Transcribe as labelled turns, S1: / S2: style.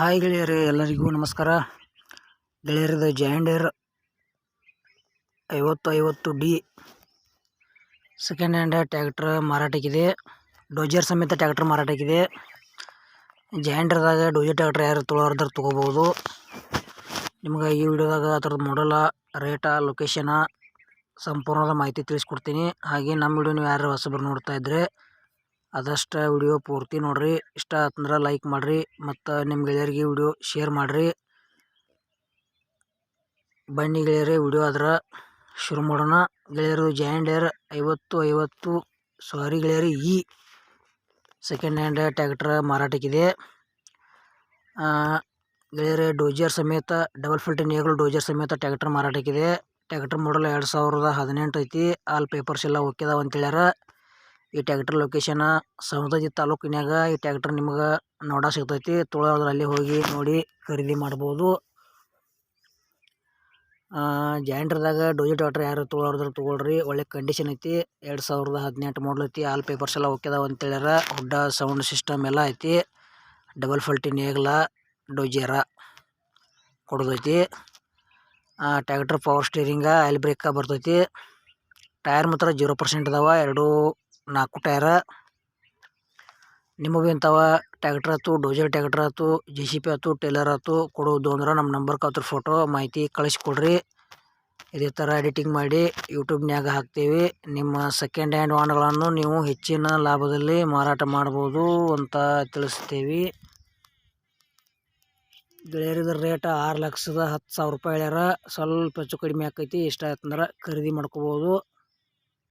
S1: Hi ಗೆಳೆಯರೇ, ಎಲ್ಲರಿಗೂ ನಮಸ್ಕಾರ. ಗೆಳೆಯರದ ಜೈಂಡರ್ ಐವತ್ತು ಐವತ್ತು ಡಿ ಸೆಕೆಂಡ್ ಹ್ಯಾಂಡ್ ಟ್ಯಾಕ್ಟ್ರ್ ಮಾರಾಟಕ್ಕಿದೆ. ಡೋಜರ್ ಸಮೇತ ಟ್ಯಾಕ್ಟ್ರ್ ಮಾರಾಟಕ್ಕಿದೆ. ಜಾಂಡರ್ದಾಗ ಡೋಜರ್ ಟ್ಯಾಕ್ಟ್ರ್ ಯಾರು ತೊಳೋರ್ದಾರು ತೊಗೋಬೋದು ನಿಮ್ಗೆ ಈ ವಿಡಿಯೋದಾಗ ಅದ್ರದ್ದು ಮಾಡಲ ರೇಟ ಲೊಕೇಶನ ಸಂಪೂರ್ಣದ ಮಾಹಿತಿ ತಿಳಿಸ್ಕೊಡ್ತೀನಿ. ಹಾಗೆ ನಮ್ಮ ವಿಡಿಯೋ ನೀವು ಯಾರು ಹೊಸಬ್ರು ನೋಡ್ತಾ ಇದ್ದರೆ ಆದಷ್ಟು ವಿಡಿಯೋ ಪೂರ್ತಿ ನೋಡ್ರಿ. ಇಷ್ಟ ಆತಂದ್ರೆ ಲೈಕ್ ಮಾಡ್ರಿ ಮತ್ತು ನಿಮ್ಮ ಗೆಳೆಯರಿಗೆ ವಿಡಿಯೋ ಶೇರ್ ಮಾಡ್ರಿ. ಬನ್ನಿ ಗೆಳೆಯರೇ, ವಿಡಿಯೋ ಆದ್ರೆ ಶುರು ಮಾಡೋಣ. ಗೆಳೆಯರು ಜಾಯಿಂಡರ್ ಐವತ್ತು ಐವತ್ತು. ಸಾರಿ ಗೆಳೆಯರು, ಈ ಸೆಕೆಂಡ್ ಹ್ಯಾಂಡ್ ಟ್ಯಾಕ್ಟ್ರ್ ಮಾರಾಟಕ್ಕಿದೆ ಗೆಳೆಯರೆ ಡೋಜರ್ ಸಮೇತ ಡಬಲ್ ಫಿಲ್ಟರ್ ನೇಗಳು ಡೋಜರ್ ಸಮೇತ ಟ್ಯಾಕ್ಟ್ರ್ ಮಾರಾಟಕ್ಕಿದೆ ಟ್ಯಾಕ್ಟ್ರ್ ಮಾಡಲ್ ಎರಡು ಸಾವಿರದ ಹದಿನೆಂಟು ಐತಿ. ಆಲ್ ಪೇಪರ್ಸ್ ಎಲ್ಲ ಓಕೆ ಅದಾವ ಅಂತ ಹೇಳ್ಯಾರ. ಈ ಟ್ಯಾಕ್ಟರ್ ಲೊಕೇಶನ್ ಸವದತ್ತಿ ತಾಲೂಕಿನ್ಯಾಗ ಈ ಟ್ಯಾಕ್ಟರ್ ನಿಮಗೆ ನೋಡ ಸಿಗ್ತೈತಿ. ತುಳಿಯೋದ್ರ ಅಲ್ಲಿ ಹೋಗಿ ನೋಡಿ ಖರೀದಿ ಮಾಡ್ಬೋದು. ಜಾಯಿಂಡ್ರದಾಗ ಡೋಜಿ ಟ್ಯಾಕ್ಟ್ರ್ ಯಾರು ತೊಗೊಳೋದ್ರ ತೊಗೊಳ್ರಿ. ಒಳ್ಳೆ ಕಂಡೀಷನ್ ಐತಿ. ಎರಡು ಸಾವಿರದ ಹದಿನೆಂಟು ಮಾಡಲ್ ಐತಿ. ಆಲ್ ಪೇಪರ್ಸ್ ಎಲ್ಲ ಅಂತೇಳ್ಯಾರ ಅಂತ ಹೇಳ್ಯಾರ. ಹುಡ್ಡ ಸೌಂಡ್ ಸಿಸ್ಟಮ್ ಎಲ್ಲ ಐತಿ. ಡಬಲ್ ಫಲ್ಟಿ ನೇಗ್ಲ ಡೋಜಿಯರ ಕೊಡೋದೈತಿ. Tractor power steering oil brake ಬರ್ತೈತಿ. ಟೈರ್ ಮಾತ್ರ ಜೀರೋ ಪರ್ಸೆಂಟ್ ಅದಾವ. ಎರಡು ನಾಲ್ಕು ಟೈರ, ನಿಮಗೂ ಇಂಥವ ಟ್ಯಾಕ್ಟ್ರ್ ಆಯ್ತು ಡೋಜರ್ ಟ್ಯಾಕ್ಟ್ರ್ ಆಯ್ತು ಜೆ ಸಿ ಪಿ ಆಯ್ತು, ಟೇಲರ್ ಆಯ್ತು, ಕೊಡೋದು ಅಂದ್ರೆ ನಮ್ಮ ನಂಬರ್ ಕಾತ್ರ ಫೋಟೋ ಮಾಹಿತಿ ಕಳಿಸ್ಕೊಡ್ರಿ. ಇದೇ ಥರ ಎಡಿಟಿಂಗ್ ಮಾಡಿ ಯೂಟ್ಯೂಬ್ನ್ಯಾಗ ಹಾಕ್ತೀವಿ. ನಿಮ್ಮ ಸೆಕೆಂಡ್ ಹ್ಯಾಂಡ್ ವಾಹನಗಳನ್ನು ನೀವು ಹೆಚ್ಚಿನ ಲಾಭದಲ್ಲಿ ಮಾರಾಟ ಮಾಡ್ಬೋದು ಅಂತ ತಿಳಿಸ್ತೀವಿ. ಗೆಳೆಯರಿದ್ರ ರೇಟ್ ಆರು ಲಕ್ಷದ ಹತ್ತು ಸಾವಿರ ರೂಪಾಯಿ ಹೇಳ್ಯಾರ. ಸ್ವಲ್ಪ ಹೆಚ್ಚು ಕಡಿಮೆ ಆಕೈತಿ ಇಷ್ಟ ಆಯ್ತಂದ್ರೆ ಖರೀದಿ ಮಾಡ್ಕೋಬೋದು.